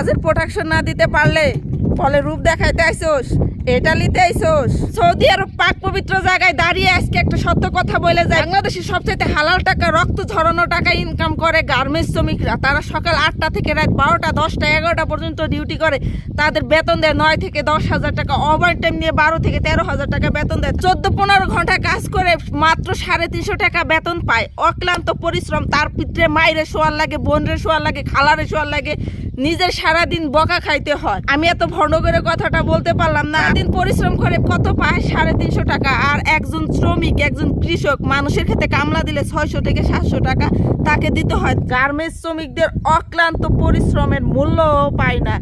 কাজের প্রোটেকশন না দিতে পারলে ফলে রূপ দেখাইতে আইসোস, এটা নিতে আইসোস। সৌদি আরব পাক পবিত্র জায়গায় দাঁড়িয়ে আজকে একটা সত্য কথা বলে যায়। বাংলাদেশের সবচেয়ে হালাল টাকা, রক্ত ঝরানো টাকা ইনকাম করে গার্মেন্টস শ্রমিকরা। তারা সকাল আটটা থেকে রাত বারোটা, দশটা, এগারোটা পর্যন্ত ডিউটি করে। তাদের বেতন দেয় নয় থেকে দশ হাজার টাকা। ওভার টাইম নিয়ে বারো থেকে তেরো হাজার টাকা বেতন দেয়। চোদ্দ পনেরো ঘণ্টা কাজ করে মাত্র সাড়ে তিনশো টাকা বেতন পায়। অক্লান্ত পরিশ্রম, তার পিত্রে মায়ের শোয়ার লাগে, বোনরে শোয়ার লাগে, খালারে শোয়ার লাগে। নিজের সারাদিন বকা খাইতে হয়। আমি এত ভণ্ড করে কথাটা বলতে পারলাম না। দিন পরিশ্রম করে কত পায়? সাড়ে তিনশো টাকা। আর একজন শ্রমিক, একজন কৃষক মানুষের ক্ষেত্রে কামলা দিলে ছয়শো থেকে সাতশো টাকা তাকে দিতে হয়। গার্মেন্টস শ্রমিকদের অক্লান্ত পরিশ্রমের মূল্যও পায় না।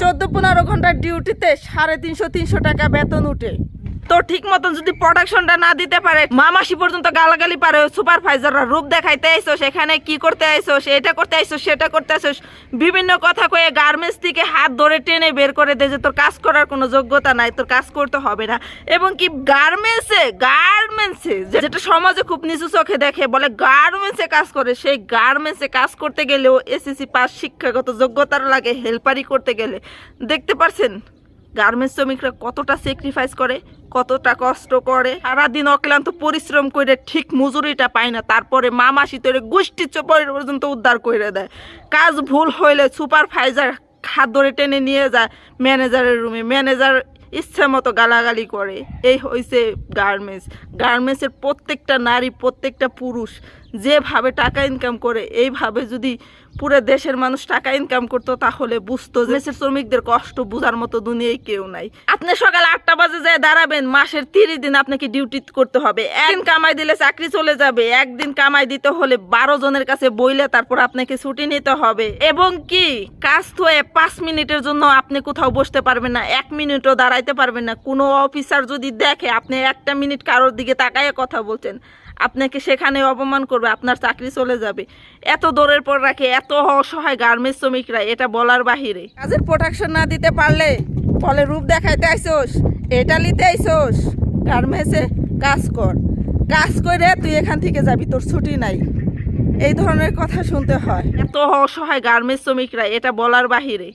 চোদ্দ পনেরো ঘণ্টার ডিউটিতে সাড়ে তিনশো তিনশো টাকা বেতন উঠে। তো ঠিক মতন যদি প্রোডাকশনটা না দিতে পারে, মামাসি পর্যন্ত গালাগালি পারে সুপারভাইজাররা রূপ দেখাইতে আইসো, সেখানে কি করতে আইসো এটা করতে আইসো, সেটা করতে আইসো, বিভিন্ন কথা কয়ে গার্মেন্টস থেকে হাত ধরে টেনে বের করে দেয় যে তোর কাজ করার কোনো যোগ্যতা নাই, তোর কাজ করতে হবে না। এবং কি গার্মেন্টসে গার্মেন্টসে যেটা সমাজে খুব নিচু চোখে দেখে, বলে গার্মেন্টসে কাজ করে, সেই গার্মেন্টসে কাজ করতে গেলেও এসএসসি পাস শিক্ষাগত যোগ্যতার লাগে হেল্পারি করতে গেলে। দেখতে পারছেন? গার্মেন্টস শ্রমিকরা কতটা স্যাক্রিফাইস করে, কতটা কষ্ট করে। সারাদিন অক্লান্ত পরিশ্রম করে ঠিক মজুরিটা পায় না, তারপরে মামা শীতরে গোষ্ঠী চোপড় পর্যন্ত উদ্ধার করে দেয়। কাজ ভুল হইলে সুপারভাইজার হাত ধরে টেনে নিয়ে যায় ম্যানেজারের রুমে ম্যানেজার ইচ্ছে মতো গালাগালি করে। এই হয়েছে গার্মেন্টস। গার্মেন্টসের প্রত্যেকটা নারী, প্রত্যেকটা পুরুষ যেভাবে টাকা ইনকাম করে, এইভাবে যদি পুরো দেশের মানুষ টাকা ইনকাম করতো, তাহলে বুঝতো যে দেশের শ্রমিকদের কষ্ট বোঝার মতো দুনিয়ায় কেউ নাই। আপনি সকাল আটটা বাজে যায় দাঁড়াবেন, মাসের তিরিশ দিন আপনাকে ডিউটি করতে হবে। একদিন কামাই দিলে চাকরি চলে যাবে, একদিন কামাই দিতে হলে বারো জনের কাছে বইলে তারপর আপনাকে ছুটি নিতে হবে। এবং কি, কাজ হয়ে পাঁচ মিনিটের জন্য আপনি কোথাও বসতে পারবেন না, এক মিনিটও দাঁড়াইতে পারবেন না। কোনো অফিসার যদি দেখে আপনি একটা মিনিট কারোর দিকে তাকায় কথা বলছেন আপনাকে সেখানে অপমান করবে আপনার চাকরি চলে যাবে। এত দৌড়ের পর রাখে এত অসহায় গার্মেন্টস শ্রমিকরা এটা বলার বাহিরে। কাজের প্রোটেকশন না দিতে পারলে ফলে রূপ দেখাইতে আইসোস এটা নিতে আইসোস। গার্মেন্টসে কাজ কর কাজ করে তুই এখান থেকে যাবি তোর ছুটি নাই। এই ধরনের কথা শুনতে হয়। এত অসহায় গার্মেন্টস শ্রমিকরা এটা বলার বাহিরে।